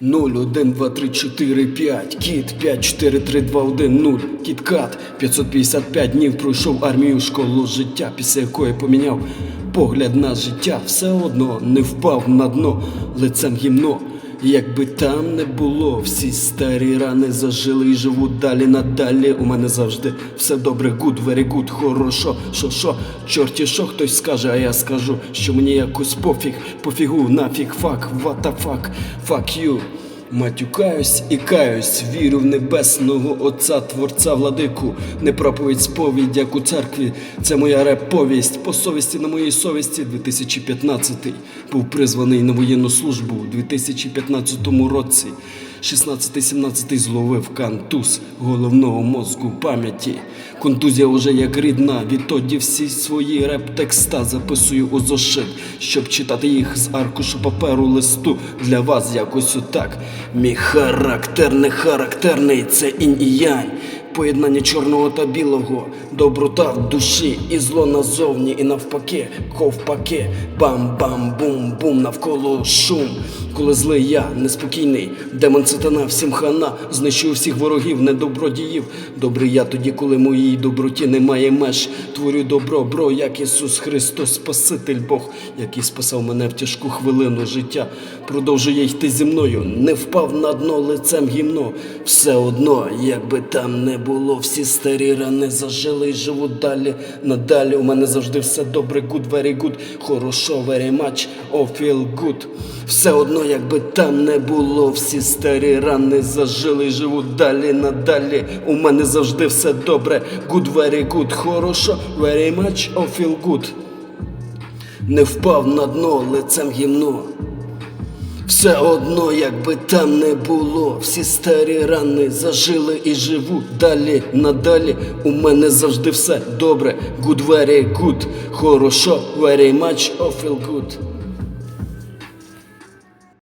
0, 1, 2, 3, 4, 5, кіт, 5, 4, 3, 2, 1, 0, кіт кат, 555 днів пройшов армію школу життя, після якої поміняв погляд на життя, все одно не впав на дно лицем гімно. Якби там не було, всі старі рани зажили і живуть далі надалі. У мене завжди все добре, гуд, very good, хорошо, що що, чорті, що хтось скаже, а я скажу, що мені якось пофіг, пофігу, нафіг, фак, ватафак, фак you. Матюкаюсь і каюсь, вірю в небесного Отця, Творця владику, не проповідь сповідь, як у церкві. Це моя реп-повість. По совісті на моїй совісті 2015 був призваний на воєнну службу у 2015 році. 16-17 зловив кантуз головного мозку пам'яті. Контузія уже як рідна, відтоді всі свої реп-текста записую у зошит, щоб читати їх з аркушу паперу листу для вас якось отак. Мій характер не характерний, це інь і янь. Поєднання чорного та білого, доброта в душі і зло назовні, і навпаки, ковпаки, бам-бам-бум-бум, навколо шум. Коли злий я неспокійний, демон сатана всім хана, знищую всіх ворогів, недобродіїв. Добрий я тоді, коли моїй доброті немає меж. Творю добро, бро, як Ісус Христос, Спаситель Бог, який спасав мене в тяжку хвилину життя. Продовжує йти зі мною, не впав на дно лицем гімно. Все одно, якби там не було, всі старі рани зажили і живуть далі. Надалі у мене завжди все добре, good, very good, хорошо, very much, oh feel good. Все одно, якби там не було, всі старі рани зажили і живуть далі, надалі. У мене завжди все добре, good, very good, хорошо, very much, oh feel good. Не впав на дно лицем гімно. Все одно, якби там не було, всі старі рани зажили і живуть далі, надалі. У мене завжди все добре, good, very good, хорошо, very much, I feel good.